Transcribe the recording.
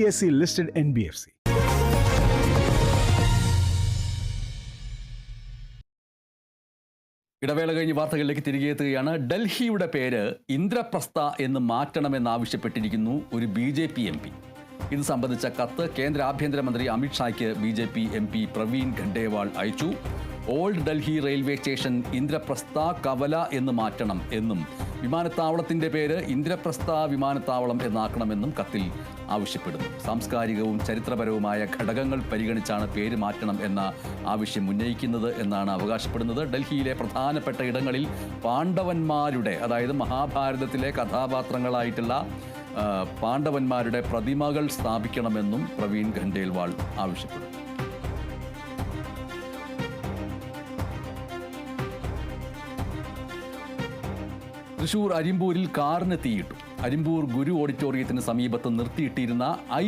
BSc listed NBFC. ഇടവേള കഴിഞ്ഞ് വാർത്തകളിലേക്ക് തിരികെ എത്തുകയാണ്. ഡൽഹിയുടെ പേര് ഇന്ദ്രപ്രസ്ഥ എന്ന് മാറ്റണമെന്നാവശ്യപ്പെട്ടിരിക്കുന്നു ഒരു B J P M P. ഇത് സംബന്ധിച്ച കത്ത് കേന്ദ്ര ആഭ്യന്തരമന്ത്രി അമിത്ഷായ്ക്ക് B J P M P Praveen Khandelwal അയച്ചു. Old Delhi railway station Indraprastha കവല എന്ന് മാറ്റണം എന്നും വിമാനത്താവളത്തിന്റെ പേര് ഇന്ദ്രപ്രസ്ഥ വിമാനത്താവളം എന്നാക്കണമെന്നും കത്തിൽ ആവശ്യപ്പെടുന്നു. സാംസ്കാരികവും ചരിത്രപരവുമായ ഘടകങ്ങൾ പരിഗണിച്ചാണ് പേര് മാറ്റണം എന്ന ആവശ്യം ഉന്നയിക്കുന്നത് എന്നാണ് അവകാശപ്പെടുന്നത്. ഡൽഹിയിലെ പ്രധാനപ്പെട്ട ഇടങ്ങളിൽ പാണ്ഡവന്മാരുടെ അതായത് മഹാഭാരതത്തിലെ കഥാപാത്രങ്ങളായിട്ടുള്ള പാണ്ഡവന്മാരുടെ പ്രതിമകൾ സ്ഥാപിക്കണമെന്നും പ്രവീൺ ഖണ്ഡേൽവാൾ ആവശ്യപ്പെടുന്നു. തൃശൂർ അരിമ്പൂരിൽ കാറിന് തീയിട്ടു. അരിമ്പൂർ ഗുരു ഓഡിറ്റോറിയത്തിന് സമീപത്ത് നിർത്തിയിട്ടിരുന്ന ഐ